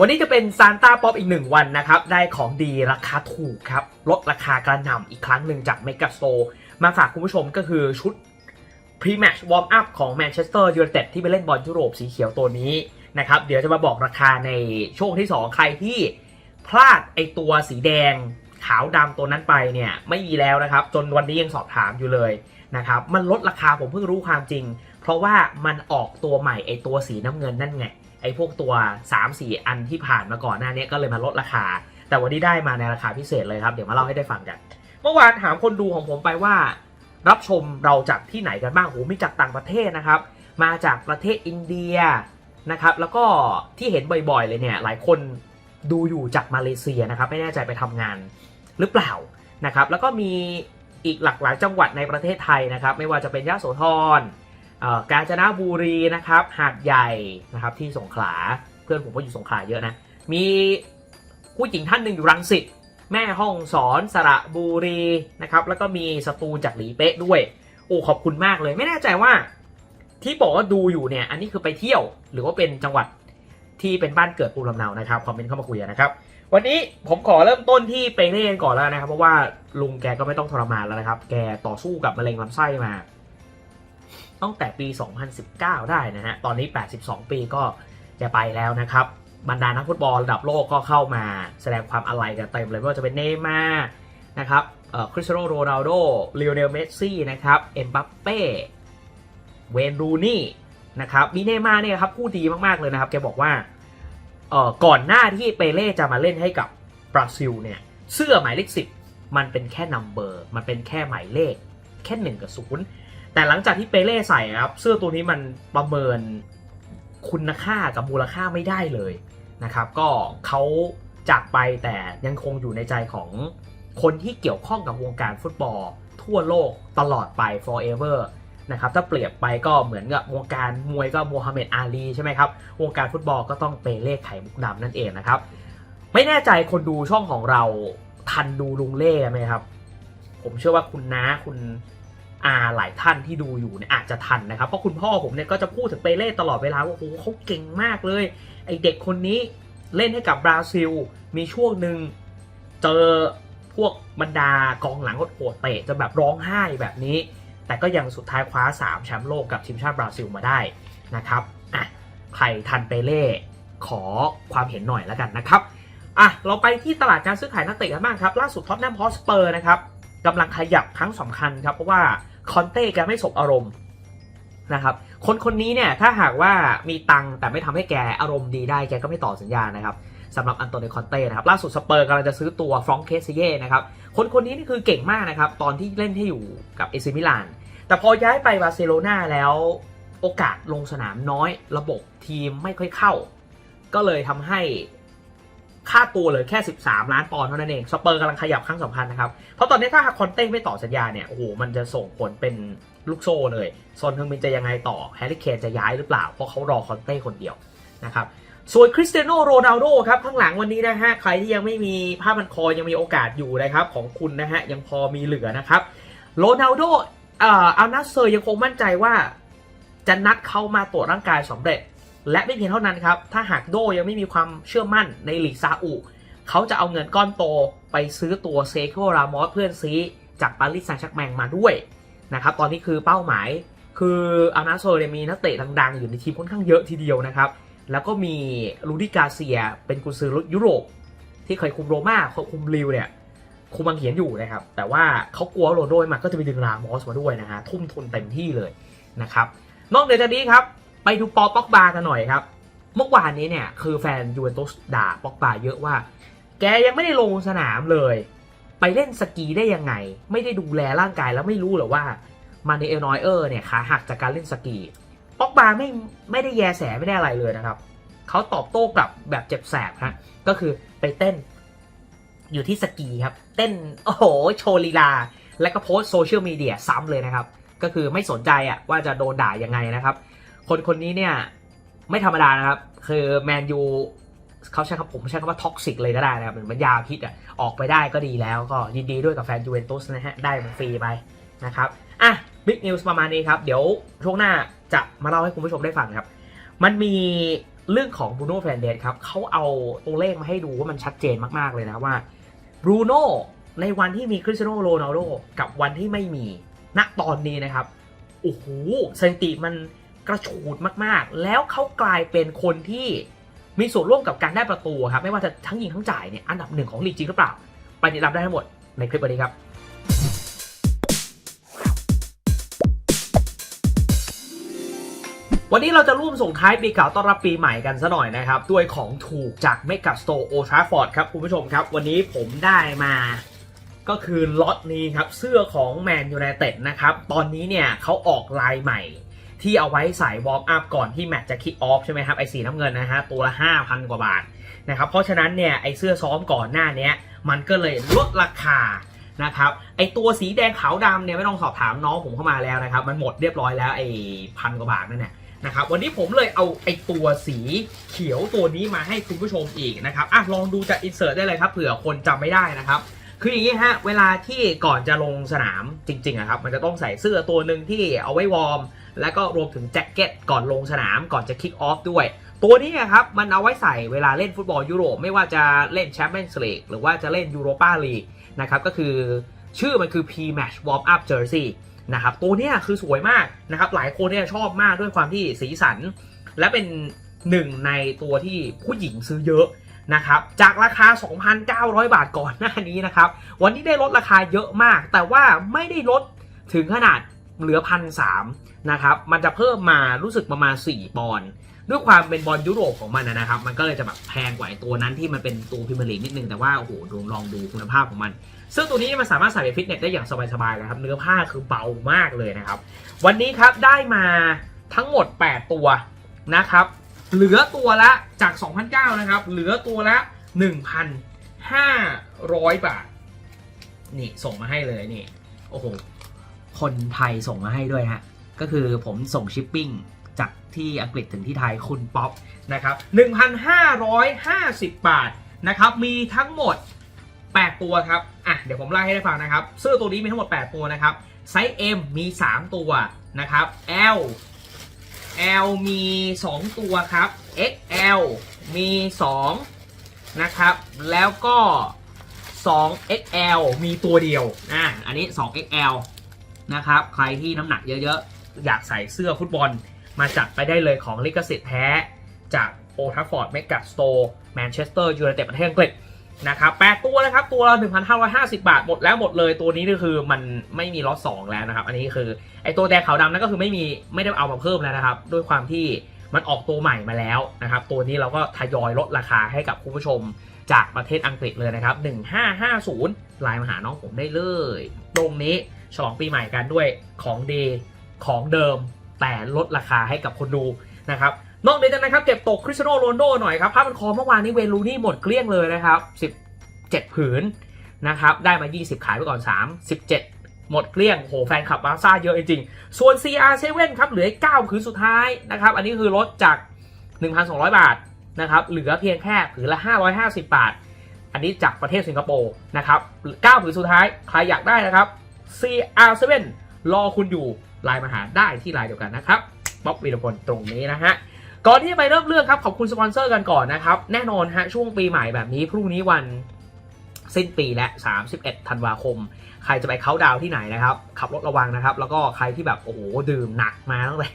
วันนี้จะเป็นซานต้าป๊อปอีกหนึ่งวันนะครับ ได้ของดีราคาถูกครับ ลดราคากระหน่ำอีกครั้งหนึ่งจากเมก a โ t มาฝากคุณผู้ชมก็คือชุด Pre-Match Warm Up ของแมนเชสเตอร์ยูไนเต็ดที่ไปเล่นบอลยุโรปสีเขียวตัวนี้นะครับ เดี๋ยวจะมาบอกราคาในช่วงที่ 2 ใครที่พลาดไอตัวสีแดงขาวดำตัวนั้นไปเนี่ยไม่มีแล้วนะครับ จนวันนี้ยังสอบถามอยู่เลยนะครับ มันลดราคาผมเพิ่งรู้ความจริง เพราะว่ามันออกตัวใหม่ไอตัวสีน้ำเงินนั่นไง อ้พวกตัว 3-4 อันที่ผ่านมาก่อนหน้านี้ก็เลยมาลดราคา แต่วันนี้ได้มาในราคาพิเศษเลยครับ เดี๋ยวมาเล่าให้ได้ฟังกัน เมื่อวานถามคนดูของผมไปว่า รับชมเราจากที่ไหนกันบ้างโหมีจากต่างประเทศนะครับ มาจากประเทศอินเดียนะครับ แล้วก็ที่เห็นบ่อยๆเลยเนี่ย หลายคนดูอยู่จากมาเลเซียนะครับ ไม่แน่ใจไปทำงานหรือเปล่านะครับ แล้วก็มีอีกหลากหลายจังหวัดในประเทศไทยนะครับ ไม่ว่าจะเป็นยะโสธร กาญจนบุรีนะครับ หาดใหญ่นะครับที่สงขลาเพื่อนผมก็อยู่สงขลาเยอะนะ มีผู้หญิงท่านหนึ่งอยู่รังสิตแม่ห้องสอนสระบุรีนะครับ แล้วก็มีสตูลจากหลีเป๊ะด้วย โอ้ขอบคุณมากเลย ไม่แน่ใจว่าที่บอกว่าดูอยู่เนี่ย อันนี้คือไปเที่ยว หรือว่าเป็นจังหวัดที่เป็นบ้านเกิดภูมิลำเนานะครับคอมเมนต์เข้ามาคุยนะครับ วันนี้ผมขอเริ่มต้นที่เปเล่ก่อนแล้วนะครับ เพราะว่าลุงแกก็ไม่ต้องทรมานแล้วนะครับ แกต่อสู้กับมะเร็งลำไส้มา ตั้งแต่ปี 2019 ได้นะฮะ ตอนนี้ 82 ปีก็จะไปแล้วนะครับ บรรดานักฟุตบอลระดับโลกก็เข้ามาแสดงความอาลัยกันเต็มเลยไม่ว่าจะเป็นเนย์มาร์นะครับคริสเตียโนโรนัลโดลิโอเนลเมสซี่นะครับเอ็มบัปเป้เวนรูนี่นะครับมีเนย์มาร์เนี่ยครับพูดดีมากๆเลยนะครับ แกบอกว่าเอ่อก่อนหน้าที่เปเล่จะมาเล่นให้กับบราซิลเนี่ยเสื้อหมายเลข10มันเป็นแค่นัมเบอร์ มันเป็นแค่หมายเลข แค่หนึ่งกับศูนย์ แต่หลังจากที่เปเล่ใส่ครับ เสื้อตัวนี้มันประเมินคุณค่ากับมูลค่าไม่ได้เลยนะครับ ก็เขาจากไปแต่ยังคงอยู่ในใจของคนที่เกี่ยวข้องกับวงการฟุตบอล ทั่วโลกตลอดไป forever นะครับถ้าเปรียบไปก็เหมือนกับวงการมวยก็โมฮัมเหม็ดอาลีใช่ไหมครับ วงการฟุตบอลก็ต้องเปเล่ไข่มุกดำนั่นเองนะครับ ไม่แน่ใจคนดูช่องของเราทันดูลุงเล่ไหมครับ ผมเชื่อว่าคุณน้าคุณ อาหลายท่านที่ดูอยู่เนี่ยอาจจะทันนะครับเพราะคุณพ่อผมเนี่ยก็จะพูดถึงเปเล่ตลอดเวลาว่าโอ้โหเขาเก่งมากเลยไอเด็กคนนี้เล่นให้กับบราซิล มีช่วงหนึ่งเจอพวกบรรดากองหลังโหดเตะจะแบบร้องไห้แบบนี้ แต่ก็ยังสุดท้ายคว้า 3 แชมป์โลกกับทีมชาติบราซิลมาได้นะครับอะใครทันเปเล่ขอความเห็นหน่อยแล้วกันนะครับอะเราไปที่ตลาดการซื้อขายนักเตะกันบ้างครับ ล่าสุดท็อตแนมฮอสเปอร์นะครับกำลังขยับครั้งสำคัญครับ เพราะว่า คอนเต้แกไม่สบอารมณ์นะครับ คนคนนี้เนี่ยถ้าหากว่ามีตังแต่ไม่ทำให้แกอารมณ์ดีได้แกก็ไม่ต่อสัญญานะครับสำหรับอันโตนิคอนเต้นะครับล่าสุดสเปอร์กำลังจะซื้อตัวฟรองเคสเย่นะครับคนคนนี้นี่คือเก่งมากนะครับ ตอนที่เล่นที่อยู่กับเอซิมิลาน แต่พอย้ายไปบาร์เซโลนาแล้วโอกาสลงสนามน้อยระบบทีมไม่ค่อยเข้า ก็เลยทำให้ ค่าตัวเลยแค่ 13 ล้านปอนด์เท่านั้นเอง สเปอร์กำลังขยับครั้งสำคัญนะครับ เพราะตอนนี้ถ้าหาคอนเต้ไม่ต่อสัญญาเนี่ย โอ้โห มันจะส่งผลเป็นลูกโซ่เลยซอนเฮงมินจะยังไงต่อ แฮร์รี่เคนจะย้ายหรือเปล่า เพราะเขารอคอนเต้คนเดียวนะครับส่วนคริสเตียโนโรนัลโดครับ ข้างหลังวันนี้นะฮะ ใครที่ยังไม่มีผ้าพันคอยังมีโอกาสอยู่นะครับ ของคุณนะฮะ ยังพอมีเหลือนะครับโรนัลโดเอ่ออัลนัสเซอร์ยังคงมั่นใจว่า จะนัดเข้ามาตรวจร่างกายสำเร็จ และไม่เพียงเท่านั้นครับ ถ้าหากโดยังไม่มีความเชื่อมั่นในลีกซาอุ เขาจะเอาเงินก้อนโตไปซื้อตัวเซโครามอสเพื่อนซีจากปารีสแซงต์แชร์กแมงมาด้วยนะครับ ตอนนี้คือเป้าหมายคืออานาโซเนี่ยมีนักเตะดังๆ อยู่ในทีมค่อนข้างเยอะทีเดียวนะครับ แล้วก็มีลูดิกาเซียเป็นกุนซือยุโรป ที่เคยคุมโรม่าคุมลิวเนี่ยคุมบังเหียนอยู่นะครับ แต่ว่าเขากลัวโรนโดมาก็จะไปดึงรามอสมาด้วยนะฮะทุ่มทุนเต็มที่เลยนะครับ นอกเหนือจากนี้ครับ ไปดูปอป็อกบากันหน่อยครับ เมื่อวานนี้เนี่ยคือแฟนยูเวนตุสด่าป็อกบาเยอะว่า แกยังไม่ได้ลงสนามเลย ไปเล่นสกีได้ยังไง ไม่ได้ดูแลร่างกายแล้วไม่รู้เหรอว่ามาเนเอลนอยเออร์เนี่ยขาหักจากการเล่นสกีป็อกบาไม่ไม่ได้แยแสไม่ได้อะไรเลยนะครับเขาตอบโต้กลับแบบเจ็บแสบฮะก็คือไปเต้นอยู่ที่สกีครับ เต้นโอ้โหโชว์ลีลา แล้วก็โพสโซเชียลมีเดียซ้ำเลยนะครับ ก็คือไม่สนใจอะว่าจะโดนด่ายังไงนะครับ คนคนนี้เนี่ย ไม่ธรรมดานะครับ คือแมนยูเขาใช้คำผมใช้คำว่าท็อกซิกเลยก็ได้นะครับเหมือนมันยาพิษอะออกไปได้ก็ดีแล้วก็ยินดีด้วยกับแฟนยูเวนตุสนะฮะ ได้มันฟรีไปนะครับอะบิ๊กนิวส์ประมาณนี้ครับ เดี๋ยวช่วงหน้าจะมาเล่าให้คุณผู้ชมได้ฟังครับ มันมีเรื่องของบรูโน่แฟนเดสครับเขาเอาตัวเลขมาให้ดูว่ามันชัดเจนมาก ๆ เลยนะว่าบรูโน่ในวันที่มีคริสเตียโนโรนัลโดกับวันที่ไม่มีณตอนนี้นะครับโอ้โหสถิติมัน กระฉูดมากๆ แล้วเขากลายเป็นคนที่มีส่วนร่วมกับการได้ประตูครับไม่ว่าจะทั้งยิงทั้งจ่ายเนี่ยอันดับหนึ่งของลีกจริงหรือเปล่า ไปติดตามได้ทั้งหมดในคลิปวันนี้ครับวันนี้เราจะร่วมส่งท้ายปีเก่าต้อนรับปีใหม่กันซะหน่อยนะครับ ด้วยของถูกจากเมก a สโตร์โอทราฟอร์ดครับคุณผู้ชมครับ วันนี้ผมได้มาก็คือล็อตนี้ครับ เสื้อของแมนยูไนเต็ดนะครับ ตอนนี้เนี่ยเขาออกลายใหม่ ที่เอาไว้ใส่วอร์มอัพก่อนที่แมตช์จะคิกออฟใช่ไหมครับไอ้สีน้ำเงินนะฮะตัวละ 5,000 กว่าบาทนะครับเพราะฉะนั้นเนี่ยไอ้เสื้อซ้อมก่อนหน้านี้มันก็เลยลดราคานะครับไอ้ตัวสีแดงขาวดำเนี่ยไม่ต้องสอบถามน้องผมเข้ามาแล้วนะครับมันหมดเรียบร้อยแล้วไอ้พันกว่าบาทนั่นเนี่ยนะครับวันนี้ผมเลยเอาไอ้ตัวสีเขียวตัวนี้มาให้คุณผู้ชมอีกนะครับอะลองดูจากอินเสิร์ตได้เลยครับเผื่อคนจำไม่ได้นะครับคืออย่างนี้ฮะเวลาที่ก่อนจะลงสนามจริงๆอะครับมันจะต้องใส่เสื้อตัวหนึ่งที่เอาไว้วอร์ม แล้วก็รวมถึงแจ็คเก็ตก่อนลงสนามก่อนจะคิกออฟด้วย ตัวนี้อะครับมันเอาไว้ใส่เวลาเล่นฟุตบอลยุโรปไม่ว่าจะเล่นแชมเปี้ยนส์ลีกหรือว่าจะเล่นยูโรปาลีกนะครับก็คือชื่อมันคือ P-Match Warm Up Jersey นะครับตัวนี้คือสวยมากนะครับหลายคนเนี่ยชอบมากด้วยความที่สีสัน และเป็นหนึ่งในตัวที่ผู้หญิงซื้อเยอะนะครับจากราคา 2,900 บาทก่อนหน้านี้นะครับ วันนี้ได้ลดราคาเยอะมาก แต่ว่าไม่ได้ลดถึงขนาด เหลือพันสามนะครับมันจะเพิ่มมารู้สึกประมาณ 4 ปอนด์ด้วยความเป็นบอลยุโรปของมันนะครับ มันก็เลยจะแบบแพงกว่าไอ้ตัวนั้นที่มันเป็นตัวพรีเมียร์ลีกนิดนึงแต่ว่าโอ้โหดูลองดูคุณภาพของมัน ซึ่งตัวนี้มันสามารถใส่ไปฟิตเนสได้อย่างสบายๆนะครับ เนื้อผ้าคือเบามากเลยนะครับ วันนี้ครับได้มาทั้งหมด 8 ตัวนะครับเหลือตัวละจาก 2,009นะครับเหลือตัวละ 1,500 บาทนี่ส่งมาให้เลยนี่โอ้โห คนไทยส่งมาให้ด้วยฮะ ก็คือผมส่งชิปปิ้งจากที่อังกฤษถึงที่ไทยคุณป๊อปนะครับ 1,550 บาทนะครับ มีทั้งหมด 8 ตัวครับ อะ เดี๋ยวผมไล่ให้ได้ฟังนะครับ เสื้อตัวนี้มีทั้งหมด 8 ตัวนะครับ ไซส์ M มี 3 ตัวนะครับ L L มี 2 ตัวครับ XL มี 2 นะครับ แล้วก็ 2 XL มีตัวเดียว อะ อันนี้ 2 XL นะครับ ใครที่น้ำหนักเยอะๆ อยากใส่เสื้อฟุตบอล มาจัดไปได้เลยของลิขสิทธิ์แท้ จากโอทัฟฟอร์ดเมก a สโตร์แมนเชสเตอร์ยูไนเต็ดประเทศอังกฤษนะครับแปดตัวนะครับ ตัวละ1,550 บาทหมดแล้วหมดเลยตัวนี้ก็คือมันไม่มีล็อตสองแล้วนะครับ อันนี้คือไอตัวแดงขาวดำนั่นก็คือไม่มีไม่ได้เอามาเพิ่มแล้วนะครับ ด้วยความที่มันออกตัวใหม่มาแล้วนะครับ ตัวนี้เราก็ทยอยลดราคาให้กับคุณผู้ชมจากประเทศอังกฤษเลยนะครับ 1550ไลน์มาหาน้องผมได้เลย ตรงนี้ฉลองปีใหม่กันด้วยของดีของเดิมแต่ลดราคาให้กับคนดูนะครับนอกจากนั้นะครับเก็บตกคริสเตียโนโรนโดหน่อยครับผ้าพันคอเมื่อวานนี้เวลูนี่หมดเกลี้ยงเลยนะครับ17 ผืนนะครับได้มา 20 ขายไปก่อน 3 17 หมดเกลี้ยงโหแฟนคลับบาซ่าเยอะจริงๆ ส่วน CR7 ครับเหลือ 9 ผืนสุดท้ายนะครับอันนี้คือลดจาก 1,200 บาทนะครับเหลือเพียงแค่ผืนละ 550 บาท อันนี้จากประเทศสิงคโปร์นะครับ9ผืนสุดท้าย ใครอยากได้นะครับ CR7 รอคุณอยู่ไลน์มาหาได้ที่ไลน์เดียวกันนะครับบ๊อบวีรพลตรงนี้นะฮะก่อนที่จะไปเริ่มเรื่องครับขอบคุณสปอนเซอร์กันก่อนนะครับ แน่นอนฮะช่วงปีใหม่แบบนี้พรุ่งนี้วันสิ้นปีและ 31 ธันวาคม ใครจะไปเข้าดาวที่ไหนนะครับ ขับรถระวังนะครับ แล้วก็ใครที่แบบโอ้โหดื่มหนักมาตั้งแต่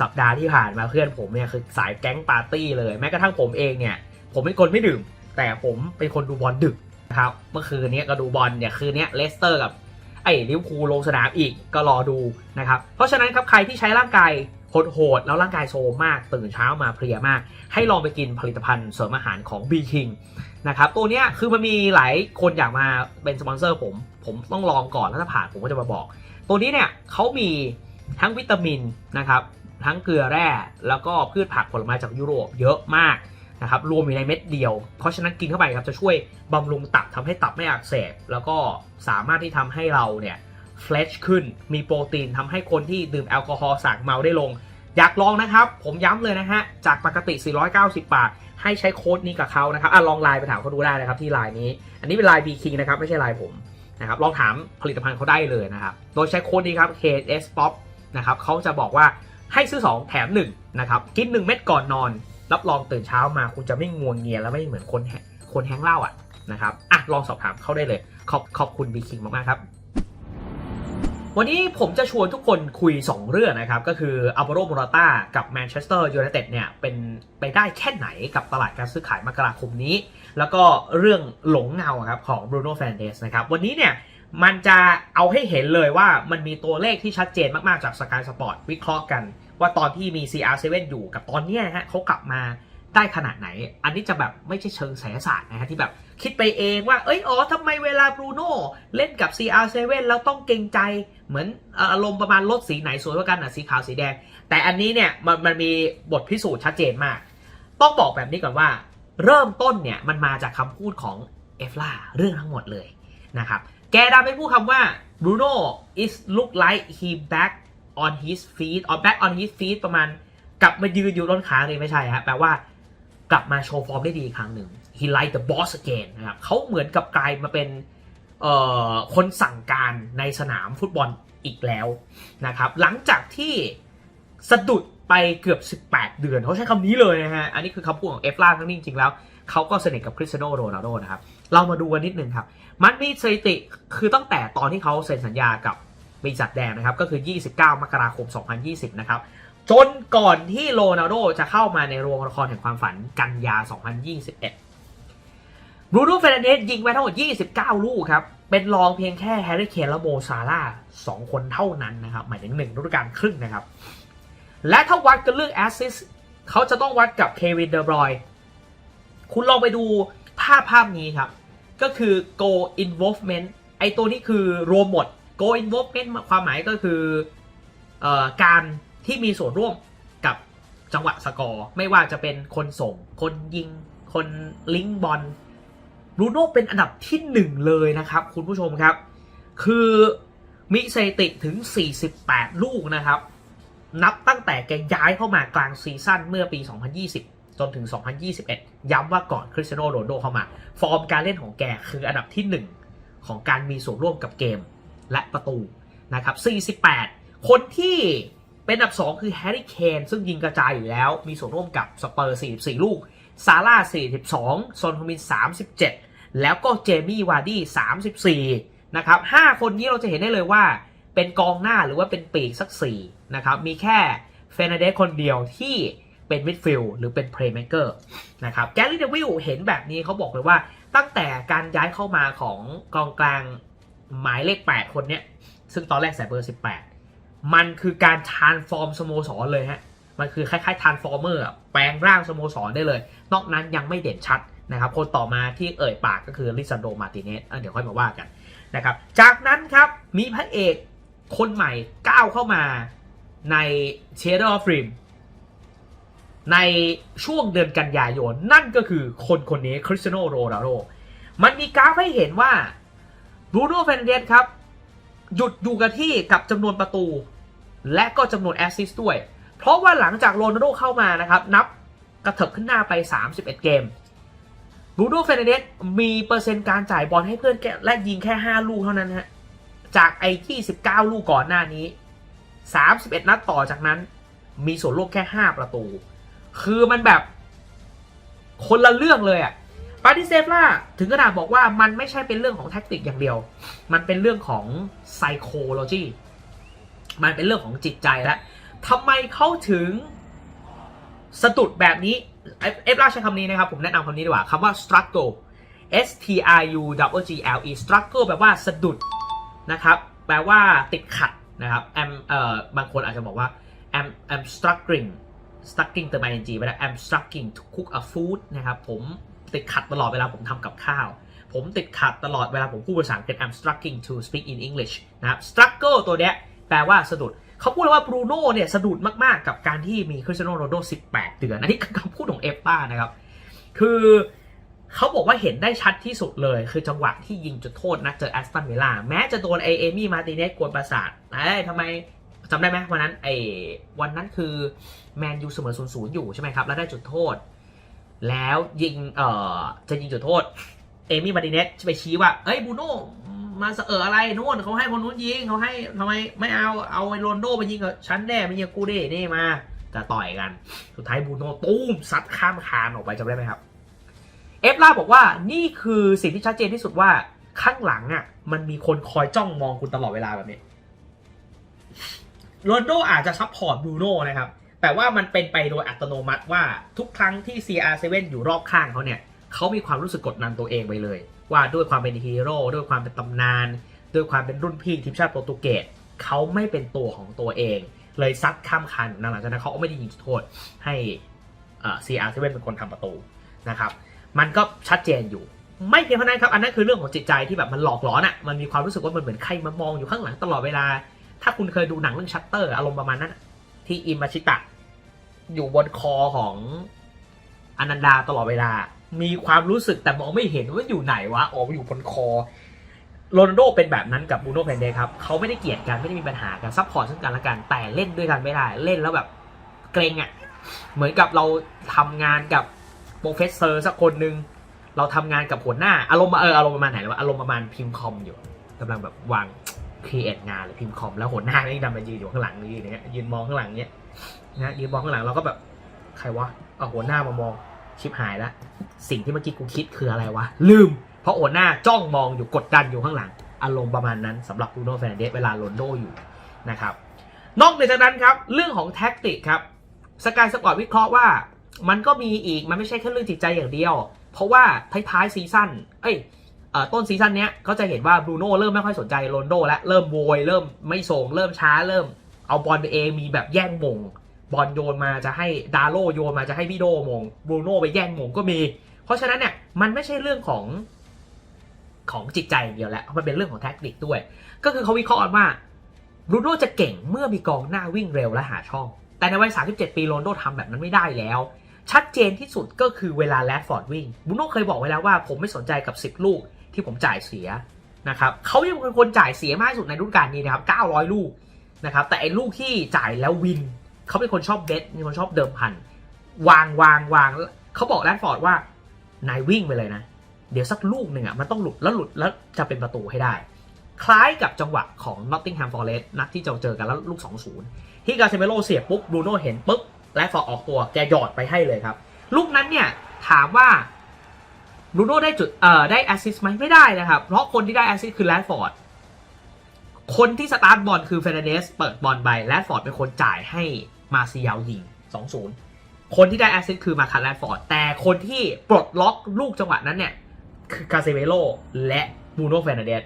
สัปดาห์ที่ผ่านมาเพื่อนผมเนี่ยคือสายแก๊งปาร์ตี้เลย แม้กระทั่งผมเองเนี่ย ผมเป็นคนไม่ดื่ม แต่ผมเป็นคนดูบอลดึกนะครับ เมื่อคืนนี้ก็ดูบอลเนี่ยคืนนี้เลสเตอร์กับไอ้ลิเวอร์พูลลงสนามอีกก็รอดูนะครับ เพราะฉะนั้นครับใครที่ใช้ร่างกายโหดๆแล้วร่างกายโซมมาก ตื่นเช้ามาเพลียมาก ให้ลองไปกินผลิตภัณฑ์เสริมอาหารของ B King นะครับตัวเนี้ยคือมันมีหลายคนอยากมาเป็นสปอนเซอร์ผม ผมต้องลองก่อนแล้วถ้าผ่านผมก็จะมาบอก ตัวนี้เนี่ยเขามีทั้งวิตามินนะครับทั้งเกลือแร่แล้วก็พืชผักผลไม้จากยุโรปเยอะมาก นะครับรวมอยู่ในเม็ดเดียว เพราะฉะนั้นกินเข้าไปครับจะช่วยบำรุงตับทำให้ตับไม่อักเสบ แล้วก็สามารถที่ทำให้เราเนี่ยเฟลชขึ้น มีโปรตีนทำให้คนที่ดื่มแอลกอฮอล์สั่งเมาได้ลง อยากลองนะครับ ผมย้ำเลยนะฮะ จากปกติ 490 บาท ให้ใช้โค้ดนี้กับเขานะครับอะลองไลน์ไปถามเขาดูได้นะครับที่ไลน์นี้ อันนี้เป็นไลน์ B King นะครับไม่ใช่ไลน์ผมนะครับลองถามผลิตภัณฑ์เขาได้เลยนะครับโดยใช้โค้ดนี้ครับ KS Pop นะครับเขาจะบอกว่าให้ซื้อ 2 แถม1นะครับกิน 1 เม็ดก่อนนอน รับรองตื่นเช้ามาคุณจะไม่งวงเงียแล้วไม่เหมือนคนแฮคนแฮงเหล้าอะนะครับอะลองสอบถามเข้าได้เลย ขอบขอบคุณบีคิงมากๆครับ วันนี้ผมจะชวนทุกคนคุย 2 เรื่องนะครับ ก็คืออัล a โรโมราต้ากับแมนเชสเตอร์ยูไนเต็ดเนี่ยเป็นไปได้แค่ไหนกับตลาดการซื้อขายมกราคมนี้ แล้วก็เรื่องหลงเงาครับของบรูโน่แฟนเดสนะครับวันนี้เนี่ยมันจะเอาให้เห็นเลยว่ามันมีตัวเลขที่ชัดเจนมากๆจากสกายสปอร์ตวิเคราะห์กันว่าตอนที่มี CR7 อยู่กับตอนนี้นะฮะเขากลับมาได้ขนาดไหน อันนี้จะแบบไม่ใช่เชิงไสยศาสตร์นะฮะที่แบบคิดไปเองว่า เอ้ย อ๋อทำไมเวลาบรูโน่เล่นกับ CR7 แล้วต้องเกรงใจ เหมือนอารมณ์ประมาณรถสีไหนสวยกว่ากันอะสีขาวสีแดง แต่อันนี้เนี่ยมันมันมีบทพิสูจน์ชัดเจนมาก ต้องบอกแบบนี้ก่อนว่า เริ่มต้นเนี่ยมันมาจากคำพูดของเอฟลาเรื่องทั้งหมดเลยนะครับ แกดันไปพูดคำว่า Bruno is look like he back on his feet or back on his feet ประมาณกลับมายืนอยู่ต้นขาเลยไม่ใช่ฮะแปลว่ากลับมาโชว์ฟอร์มได้ดีอีกครั้งหนึ่ง he like the boss again นะครับเขาเหมือนกับกลายมาเป็นเอ่อคนสั่งการในสนามฟุตบอลอีกแล้วนะครับ หลังจากที่สะดุดไปเกือบ 18 เดือนเขาใช้คำนี้เลยนะฮะ อันนี้คือคำพูดของเอฟล่าทั้งนี้จริงๆแล้ว เขาก็สนิทกับคริสเตียโนโรนัลโดนะครับ เรามาดูกันนิดนึงครับ มันมีสถิติคือตั้งแต่ตอนที่เขาเซ็นสัญญากับ บริษัทแดงนะครับก็คือ 29 มกราคม 2020 นะครับจนก่อนที่โรนัลโดจะเข้ามาในโรงละครแห่งความฝันกันยา 2021 บรูโน่เฟรนเดสยิงไปทั้งหมด 29 ลูกครับ เป็นรองเพียงแค่แฮร์รี่เคนและโมซาร่าสองคนเท่านั้นนะครับ หมายถึงหนึ่งฤดูกาลครึ่งนะครับ และถ้าวัดกันเรื่องแอสซิสเขาจะต้องวัดกับเควินเดอร์บรอย คุณลองไปดูภาพภาพนี้ครับ ก็คือ go involvement ไอตัวนี้คือรวมหมด go involvement ความหมายก็คืออการที่มีส่วนร่วมกับจังหวะสกอร์ไม่ว่าจะเป็นคนส่ง คนยิง คนลิงก์บอลบรูโน่เป็นอันดับที่หนึ่งเลยนะครับคุณผู้ชมครับ คือมีสถิติถึง 48 ลูกนะครับ นับตั้งแต่แกย้ายเข้ามากลางซีซั่นเมื่อปี 2020 จนถึง 2021 ย้ำว่าก่อนคริสเตียโนโรนัลโดเข้ามา ฟอร์มการเล่นของแกคืออันดับที่ 1 ของการมีส่วนร่วมกับเกม และประตูนะครับ 48 คนที่เป็นอันดับ 2 คือแฮร์รี่เคนซึ่งยิงกระจายอยู่แล้ว มีส่วนร่วมกับสเปอร์ 44 ลูก ซาร่า 42 ซอนฮมิน 37 แล้วก็เจมี่วาร์ดี้ 34 นะครับ 5 คนนี้เราจะเห็นได้เลยว่าเป็นกองหน้าหรือว่าเป็นปีกสัก 4 นะครับ มีแค่เฟรนเดสคนเดียวที่เป็นมิดฟิลด์หรือเป็นเพลย์เม k เกอร์นะครับ แกลลี่เดวิลเห็นแบบนี้เขาบอกเลยว่าตั้งแต่การย้ายเข้ามาของกองกลาง หมายเลข 8 คนเนี้ย ซึ่งตอนแรกใส่เบอร์ 18 มันคือการทานฟอร์มสโมสรเลยฮะ มันคือคล้ายๆทานฟอร์เมอร์แปลงร่างสโมสรได้เลย นอกนั้นยังไม่เด่นชัดนะครับ คนต่อมาที่เอ่ยปากก็คือลิซันโดมาติเนสเดี๋ยวค่อยมาว่ากันนะครับ จากนั้นครับมีพระเอกคนใหม่ก้าวเข้ามาในเชดอร์ฟริมในช่วงเดือนกันยายน นั่นก็คือคนคนนี้คริสเตียโนโรนัลโดมันมีกราฟให้เห็นว่า บรูโน่เฟนเดสครับ หยุดอยู่กับที่กับจำนวนประตู และก็จำนวนแอสซิสต์ด้วย เพราะว่าหลังจากโรนัลโดเข้ามานะครับ นับกระเถิบขึ้นหน้าไป 31 เกมบรูโน่เฟนเดสมีเปอร์เซ็นต์การจ่ายบอลให้เพื่อนแค่และยิงแค่ 5 ลูกเท่านั้นฮะจากไอ้ที่ 19 ลูกก่อนหน้านี้ 31 นัดต่อจากนั้น มีส่วนร่วมแค่ 5 ประตู คือมันแบบคนละเรื่องเลยอะ ปาติเซฟล่าถึงขนาดบอกว่ามันไม่ใช่เป็นเรื่องของแท็กติกอย่างเดียว มันเป็นเรื่องของไซโคโลจีมันเป็นเรื่องของจิตใจแล้วทำไมเขาถึงสะดุดแบบนี้ เอฟล่าใช้คำนี้นะครับ ผมแนะนำคำนี้ดีกว่าคำว่า struggle S T R U W G L E struggle แปลว่าสะดุดนะครับ แปลว่าติดขัดนะครับ am เอ่อบางคนอาจจะบอกว่า am am struggling struggling เติม ing ไปแล้ว am struggling to cook a food นะครับผม ติดขัดตลอดเวลาผมทำกับข้าว ผมติดขัดตลอดเวลาผมพูดภาษาอังกฤษ I'm struggling to speak in English นะครับ struggle ตัวเนี้ยแปลว่าสะดุดเขาพูดเลยว่าบรูโน่เนี่ยสะดุดมาก ๆ กับการที่มีคริสเตียโนโรนัลโด18 เดือน อันนี้คือคำพูดของเอฟป้านะครับ คือเขาบอกว่าเห็นได้ชัดที่สุดเลย คือจังหวะที่ยิงจุดโทษนะเจอแอสตันวิลล่าแม้จะโดนไอเอมี่มาติเนสกวนประสาทเอ้ทำไมจำได้ไหมวันนั้นไอวันนั้นคือแมนยูเสมอศูนย์ศูนย์อยู่ใช่ไหมครับ แล้วได้จุดโทษ แล้วยิงเอ่อจะยิงจุดโทษ เอมี่มาร์ติเนสไปชี้ว่า เอ้ยบูโน่มาเสออะไรนู่นเขาให้คนนู้นยิงเขาให้ทำไมไม่เอาเอาไอ้โรนโดไปยิงกับฉันแน่ไม่ยิงกูเด้นี่มาจะต่อยกัน สุดท้ายบูโน่ตุ้มซัดข้ามคานออกไปจำได้ไหมครับ เอฟล่าบอกว่านี่คือสิ่งที่ชัดเจนที่สุดว่าข้างหลังอะ มันมีคนคอยจ้องมองคุณตลอดเวลาแบบนี้โรนโดอาจจะซัพพอร์ตบูโน่นะครับ แต่ว่ามันเป็นไปโดยอัตโนมัติว่าทุกครั้งที่ CR7 อยู่รอบข้างเขาเนี่ยเขามีความรู้สึกกดดันตัวเองไปเลย ว่าด้วยความเป็นฮีโร่ด้วยความเป็นตำนาน ด้วยความเป็นรุ่นพี่ทีมชาติโปรตุเกสเขาไม่เป็นตัวของตัวเอง เลยซัดข้ามคันหลังจากนั้นเขาไม่ได้ยิงโทษให้เอ่อ CR7 เป็นคนทำประตูนะครับ มันก็ชัดเจนอยู่ ไม่เพียงเท่านั้นครับ อันนั้นคือเรื่องของจิตใจที่แบบมันหลอกหลอนอะ่ะ มันมีความรู้สึกว่ามันเหมือนใครมามองอยู่ข้างหลังตลอดเวลา ถ้าคุณเคยดูหนังเรื่องชัตเตอร์อารมณ์ประมาณนั้นที่อิมาชิตะ อยู่บนคอของอนันดาตลอดเวลา มีความรู้สึกแต่มองไม่เห็นว่าอยู่ไหนวะอ๋ออยู่บนคอโรนัลโดเป็นแบบนั้นกับบูโน่แพนเดครับเขาไม่ได้เกลียดกันไม่ได้มีปัญหากันซัพพอร์ตซึ่งกันและกันแต่เล่นด้วยกันไม่ได้เล่นแล้วแบบเกรงอะ่ะเหมือนกับเราทำงานกับโปรเฟสเซอร์สักคนหนึ่งเราทำงานกับหัวหน้าอารมณ์เอออารมณ์ประมาณไหนวะอารมณ์ประมาณพิมพ์คอมอยู่กำลังแบบวางครีเอทงานหรือพิมพ์คอมแล้วหัวหน้าไม่ดันมายืนอยู่ข้างหลังนี่อย่างเงี้ยยืนมองข้างหลังเนี้ย นะยืนมองข้างหลังเราก็แบบใครวะเอาหัวหน้ามามองชิบหายแล้วสิ่งที่เมื่อกี้กูคิดคืออะไรวะ ลืม เพราะหัวหน้าจ้องมองอยู่กดดันอยู่ข้างหลัง อารมณ์ประมาณนั้นสำหรับบรูโน่เฟรนเดสเวลาโรนโดอยู่นะครับนอกจากนั้นครับ เรื่องของแท็กติกครับสกายสปอร์ตวิเคราะห์ว่า มันก็มีอีกมันไม่ใช่แค่เรื่องจิตใจอย่างเดียว เพราะว่าท้ายๆซีซั่นเอ้ยอต้นซีซั่นเนี้ยก็จะเห็นว่าบรูโน่เริ่มไม่ค่อยสนใจโรนโดแล้วเริ่มโวยเริ่มไม่ส่งเริ่มช้าเริ่ม เอาบอลไปเองมีแบบแย่งมง บอลโยนมาจะให้ดาโลโยนมาจะให้พี่โดมงบรูโน่ไปแย่งมงก็มี เพราะฉะนั้นเนี่ยมันไม่ใช่เรื่องของของจิตใจอย่างเดียวแหละมันเป็นเรื่องของแท็กติกด้วย ก็คือเขาวิเคราะห์ว่าบรูโน่จะเก่งเมื่อมีกองหน้าวิ่งเร็วและหาช่อง แต่ในวัย 37 ปีโรนโดทำแบบนั้นไม่ได้แล้ว ชัดเจนที่สุดก็คือเวลาแรดฟอร์ดวิ่งบรูโน่เคยบอกไว้แล้วว่าผมไม่สนใจกับ 10 ลูกที่ผมจ่ายเสียนะครับเขายังเป็นคนจ่ายเสียมากที่สุดในฤดูกาลนี้นะครับ 900 ลูก นะครับแต่ไอ้ลูกที่จ่ายแล้ววินเขาเป็นคนชอบเบสมีคนชอบเดิมพัน วางวางวางเขาบอกแรดฟอร์ดว่านายวิ่งไปเลยนะ เดี๋ยวสักลูกหนึ่งอะมันต้องหลุดแล้วหลุดแล้วจะเป็นประตูให้ได้ คล้ายกับจังหวะของ Nottingham Forest นัดที่เราเจอกันแล้วลูก 2-0 ที่กาเซเมโลเสียบปุ๊บบรูโน่เห็นปุ๊บและฟอร์ดออกตัวแกหยอดไปให้เลยครับ ลูกนั้นเนี่ยถามว่าบรูโน่ได้จุดเอ่อได้แอสซิสต์ไหมไม่ได้นะครับ เพราะคนที่ได้แอสซิสต์คือแรดฟอร์ด คนที่สตาร์ทบอลคือเฟรนเดสเปิดบอลไปแรดฟอร์ดเป็นคนจ่ายให้มาซิยาลยิง 2-0 คนที่ได้แอสซิสต์คือมาคัตแรดฟอร์ด แต่คนที่ปลดล็อกลูกจังหวะนั้นเนี่ยคือกาเซเมโลและบูโน่เฟรนเดส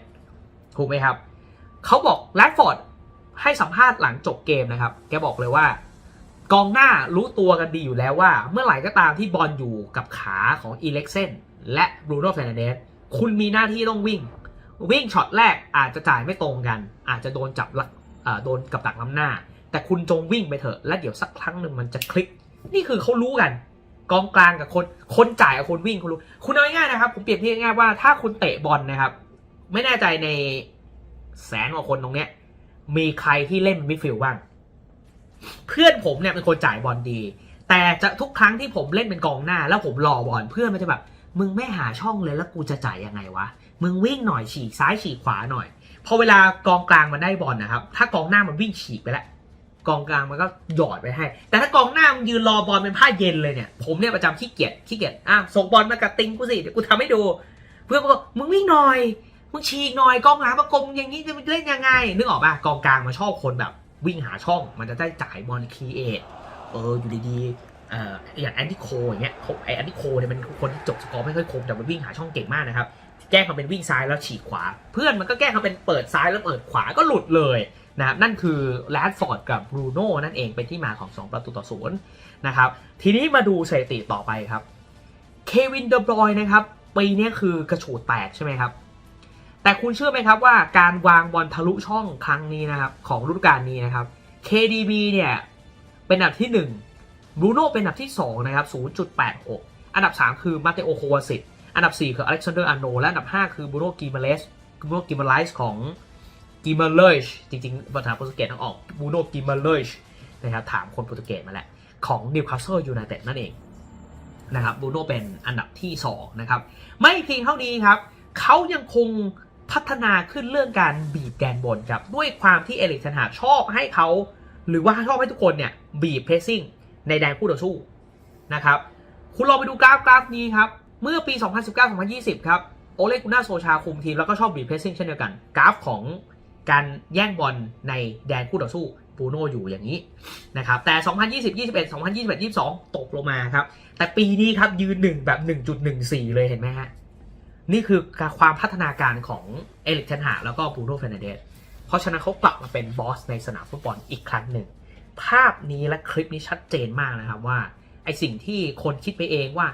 ถูกไหมครับ เขาบอกแรดฟอร์ดให้สัมภาษณ์หลังจบเกมนะครับ แกบอกเลยว่ากองหน้ารู้ตัวกันดีอยู่แล้วว่า เมื่อไหร่ก็ตามที่บอลอยู่กับขาของอีเล็กเซนและบรูโน่เฟรนเดสคุณมีหน้าที่ต้องวิ่ง วิ่งช็อตแรกอาจจะจ่ายไม่ตรงกัน อาจจะโดนจับละเอ่อโดนกับดักล้ำหน้า แต่คุณจงวิ่งไปเถอะ และเดี๋ยวสักครั้งหนึ่งมันจะคลิก นี่คือเขารู้กัน กองกลางกับคนคนจ่ายกับคนวิ่งคุณรู้ คุณเอาง่ายๆนะครับ ผมเปรียบเทียบง่ายๆว่าถ้าคุณเตะบอลนะครับ ไม่แน่ใจในแสนกว่าคนตรงเนี้ย มีใครที่เล่นมิดฟิลด์บ้าง เพื่อนผมเนี่ยเป็นคนจ่ายบอลดี แต่จะทุกครั้งที่ผมเล่นเป็นกองหน้า แล้วผมรอบอลเพื่อนมันจะแบบมึงไม่หาช่องเลยแล้วกูจะจ่ายยังไงวะ มึงวิ่งหน่อยฉีกซ้ายฉีกขวาหน่อยพอเวลากองกลางมันได้บอลนะครับ ถ้ากองหน้ามันวิ่งฉีกไปแล้วกองกลางมันก็หยอดไปให้ แต่ถ้ากองหน้ามันยืนรอบอลเป็นผ้าเย็นเลยเนี่ย ผมเนี่ยประจำขี้เกียจขี้เกียจอะส่งบอลมากับติงกูสิเดี๋ยวกูทำให้ดู เพื่อนก็บอกมึงวิ่งหน่อย มึงฉีกหน่อยกองหลังประกบอย่างนี้จะเล่นยังไง นึกออกป่ะกองกลางมาชอบคนแบบวิ่งหาช่อง มันจะได้จ่ายบอลครีเอทเอออยู่ดีๆเอ่ออย่างแอนติโคอย่างเงี้ยไอแอนติโคเนี่ยเป็นคนที่จบสกอร์ไม่ค่อยคมแต่มันวิ่งหาช่องเก่งมากนะครับ แก้เขาเป็นวิ่งซ้ายแล้วฉีกขวา เพื่อนมันก็แก้เขาเป็นเปิดซ้ายแล้วเปิดขวาก็หลุดเลยนะครับนั่นคือแรดฟอร์ดกับบรูโน่นั่นเองเป็นที่มาของ 2 ประตูต่อศูนย์นะครับทีนี้มาดูสถิติต่อไปครับเควินเดอบรอยนะครับปีนี้คือกระฉูดแตกใช่ไหมครับ แต่คุณเชื่อไหมครับว่าการวางบอลทะลุช่องครั้งนี้นะครับของฤดูกาลนี้นะครับ KDB เนี่ยเป็นอันดับที่1บรูโน่เป็นอันดับที่2นะครับ0.86 อันดับ 3 คือมาเตโอโควาซิต อันดับ 4 คืออเล็กซานเดอร์อาโนและอันดับ 5 คือบูโน่กิมาเลสบูโน่กิมาไลส์ของกิมาเลชจริงๆภาษาโปรตุเกสต้องออกบูโน่กิมาเลชนะครับถามคนโปรตุเกสมาแหละของนิวคาสเซิลยูไนเต็ดนั่นเองนะครับบูโน่เป็นอันดับที่ 2 นะครับ ไม่เพียงเท่านี้ครับเขายังคงพัฒนาขึ้นเรื่องการบีบแกนบนครับ ด้วยความที่เอริกเทนหาชอบให้เขาหรือว่าชอบให้ทุกคนเนี่ย บีบเพรสซิ่งในแดนคู่ต่อสู้นะครับ คุณลองไปดูกราฟกราฟนี้ครับ เมื่อปี 2019-2020 ครับ โอเลกุน่าโซชาคุมทีม แล้วก็ชอบบีเพรสซิ่งเช่นเดียวกัน กราฟของการแย่งบอลในแดนคู่ต่อสู้ปูโนอยู่อย่างนี้นะครับแต่ 2020 21 2021 22 ตกลงมาครับ แต่ปีนี้ครับยืนหนึ่งแบบ 1.14 เลยเห็นไหมฮะ นี่คือความพัฒนาการของเอลิกเทนหาแล้วก็บูโนเฟนเดสเพราะฉะนั้นเขากลับมาเป็นบอสในสนามฟุตบอลอีกครั้งหนึ่ง ภาพนี้และคลิปนี้ชัดเจนมากนะครับว่า ไอสิ่งที่คนคิดไปเองว่า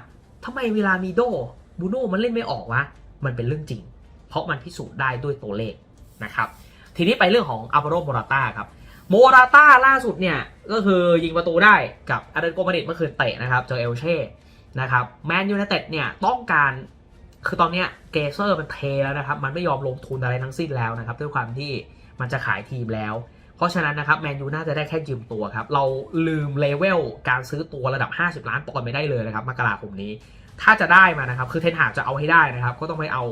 ทำไมเวลามีโดบูโน่มันเล่นไม่ออกวะ มันเป็นเรื่องจริง เพราะมันพิสูจน์ได้ด้วยตัวเลขนะครับ ทีนี้ไปเรื่องของอัลวาโรโมราต้าครับ โมราต้าล่าสุดเนี่ย ก็คือยิงประตูได้กับอาร์เดนโกมาดริดเมื่อคืนเตะนะครับ เจอเอลเช่นะครับแมนยูไนเต็ดเนี่ยต้องการคือตอนเนี้ยเกเซอร์มันเทแล้วนะครับ มันไม่ยอมลงทุนอะไรทั้งสิ้นแล้วนะครับ ด้วยความที่มันจะขายทีมแล้ว เพราะฉะนั้นนะครับแมนยูน่าจะได้แค่ยืมตัวครับ เราลืมเลเวลการซื้อตัวระดับ 50 ล้านปอนด์ไม่ได้เลยนะครับมกราคมนี้ ถ้าจะได้มานะครับ คือเทนหากจะเอาให้ได้นะครับ ก็ต้องไปเอา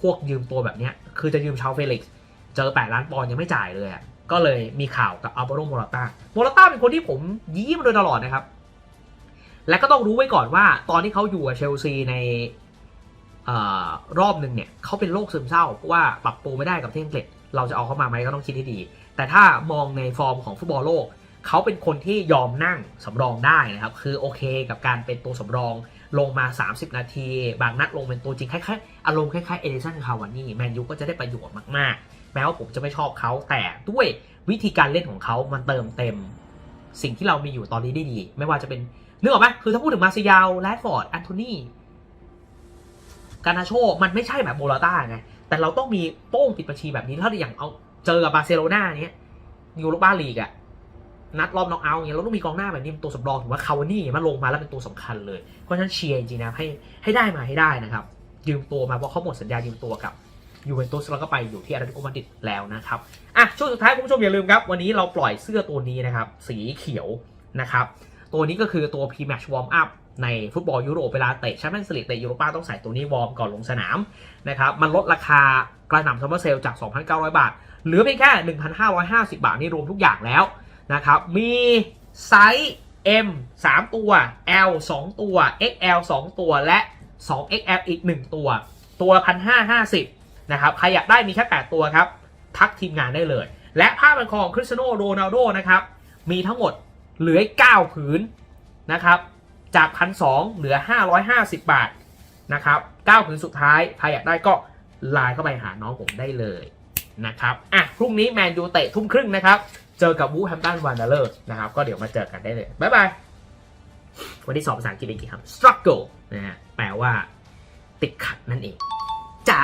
พวกยืมตัวแบบนี้คือจะยืมชาวเฟลิกซ์เจอ 8 ล้านปอนด์ยังไม่จ่ายเลยก็เลยมีข่าวกับอัลบาโรโมราต้าโมราต้าเป็นคนที่ผมยิ้มโดยตลอดนะครับ และก็ต้องรู้ไว้ก่อนว่า ตอนที่เขาอยู่กับเชลซีในอรอบหนึ่งเนี่ยเขาเป็นโรคซึมเศร้าเพราะว่าปรับตัวไม่ได้กับเที่อังกฤษเราจะเอาเขามาไหมก็ต้องคิดให้ดี แต่ถ้ามองในฟอร์มของฟุตบอลโลก เขาเป็นคนที่ยอมนั่งสำรองได้นะครับ คือโอเคกับการเป็นตัวสำรองลงมา 30 นาที บางนัดลงเป็นตัวจริงคล้ายๆอารมณ์คล้ายๆเอเดสันคาวานี่แมนยูก็จะได้ประโยชน์มากๆ แม้ว่าผมจะไม่ชอบเขาแต่ด้วยวิธีการเล่นของเขามันเติมเต็ม สิ่งที่เรามีอยู่ตอนนี้ได้ดี ไม่ว่าจะเป็นนึกออกไหมคือถ้าพูดถึงมาซิยาวแรดฟอร์ดแอนโทนีการนาโชมันไม่ใช่แบบโมราต้าไงแต่เราต้องมีโป้งติดประชีแบบนี้ถ้าอย่างเอา เจอกับบาร์เซโลนาเนี้ยยูโรปาลีกอะนัดรอบน็อกเอาท์เงี้ยเราต้องมีกองหน้าแบบนี้เป็นตัวสำรองถือว่าคาวานี่มาลงมาแล้วเป็นตัวสำคัญเลย เพราะฉะนั้นเชียร์จริงๆนะให้ให้ได้มาให้ได้นะครับ ยืมตัวมาเพราะเขาหมดสัญญายืมตัวกับยูเวนตุสแล้วก็ไปอยู่ที่อาร์เดนโกมาดิดแล้วนะครับอะช่วงสุดท้ายคุณผู้ชมอย่าลืมครับ วันนี้เราปล่อยเสื้อตัวนี้นะครับ สีเขียวนะครับ ตัวนี้ก็คือตัว P-Match Warm Up ในฟุตบอลยุโรปเวลาเตะแชมเปี้ยนส์ลีกเตะยูโรป้าต้องใส่ตัวนี้วอร์มก่อนลงสนามนะครับมันลดราคากระหน่ำซัมเมอร์เซลจาก 2,900 บาท เหลือเพียงแค่ 1,550 บาทนี่รวมทุกอย่างแล้วนะครับ มีไซส์ M 3 ตัว L 2 ตัว XL 2 ตัวและ 2XL อีก 1 ตัว ตัว 1,550นะครับ ใครอยากได้มีแค่ 8 ตัวครับ ทักทีมงานได้เลย และผ้าพันคอของคริสเตียโนโรนัลโดนะครับ มีทั้งหมดเหลือ 9 ผืนนะครับ จาก 1,200 เหลือ 550 บาทนะครับ 9 ผืนสุดท้าย ใครอยากได้ก็ไลน์เข้าไปหาน้องผมได้เลย นะครับอะพรุ่งนี้แมนยูเตะทุ่มครึ่งนะครับ เจอกับวูแฮมตันวันเดอร์นะครับ ก็เดี๋ยวมาเจอกันได้เลย บ๊ายบาย วันที่สองภาษาอังกฤษอีกทีครับ struggle นะฮะแปลว่า ติดขัดนั่นเอง จ้า